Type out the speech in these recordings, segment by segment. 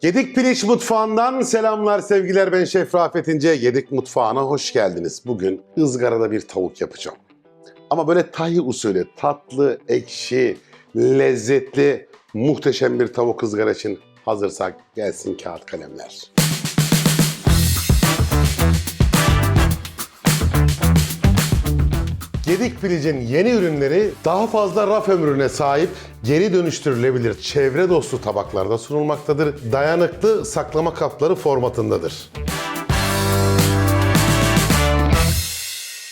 Gedik Piliç Mutfağı'ndan selamlar sevgiler ben Şef Rafet İnce. Gedik Mutfağı'na hoş geldiniz. Bugün ızgarada bir tavuk yapacağım. Ama böyle tahi usulü tatlı, ekşi, lezzetli, muhteşem bir tavuk ızgara için hazırsak gelsin kağıt kalemler. Gedik Piliç'in yeni ürünleri daha fazla raf ömrüne sahip, geri dönüştürülebilir çevre dostu tabaklarda sunulmaktadır. Dayanıklı saklama kapları formatındadır.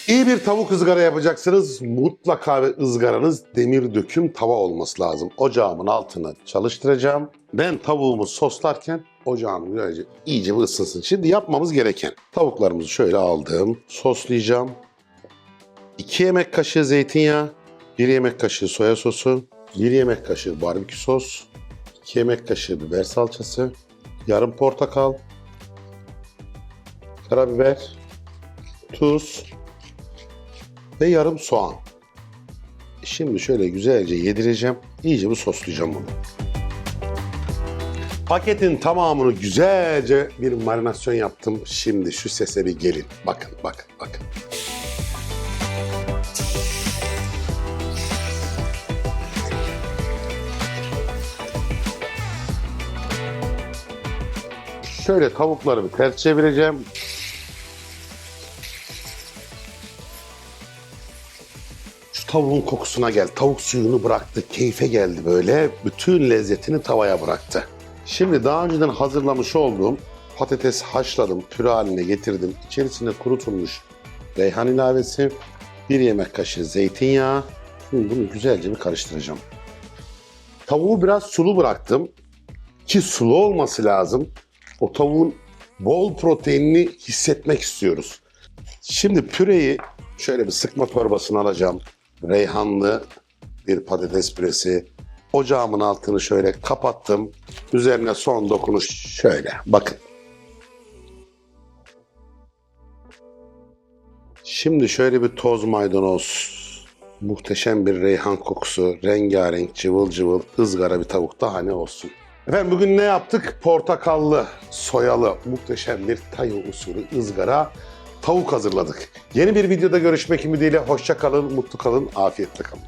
İyi bir tavuk ızgara yapacaksınız. Mutlaka ve ızgaranız demir döküm tava olması lazım. Ocağımın altını çalıştıracağım. Ben tavuğumu soslarken ocağım güzelce iyice bir ısınsın. Şimdi yapmamız gereken tavuklarımızı şöyle aldım. Soslayacağım. 2 yemek kaşığı zeytinyağı, 1 yemek kaşığı soya sosu, 1 yemek kaşığı barbekü sos, 2 yemek kaşığı biber salçası, yarım portakal, karabiber, tuz ve yarım soğan. Şimdi şöyle güzelce yedireceğim. İyice bir soslayacağım bunu. Paketin tamamını güzelce bir marinasyon yaptım. Şimdi şu sese bir gelin. Bakın, bakın, bakın. Şöyle tavuklarımı ters çevireceğim. Şu tavuğun kokusuna gel. Tavuk suyunu bıraktı. Keyfe geldi böyle. Bütün lezzetini tavaya bıraktı. Şimdi daha önceden hazırlamış olduğum patates haşladım. Püre haline getirdim. İçerisine kurutulmuş reyhan ilavesi. Bir yemek kaşığı zeytinyağı. Şimdi bunu güzelce bir karıştıracağım. Tavuğu biraz sulu bıraktım. Ki sulu olması lazım o tavuğun bol proteinini hissetmek istiyoruz. Şimdi püreyi şöyle bir sıkma torbasına alacağım. Reyhanlı bir patates püresi. Ocağımın altını şöyle kapattım. Üzerine son dokunuş şöyle. Bakın. Şimdi şöyle bir toz maydanoz, muhteşem bir reyhan kokusu, rengarenk, cıvıl cıvıl, ızgara bir tavuk daha ne olsun. Efendim bugün ne yaptık? Portakallı, soyalı, muhteşem bir tayo usulü ızgara tavuk hazırladık. Yeni bir videoda görüşmek ümidiyle hoşça kalın, mutlu kalın, afiyetle kalın.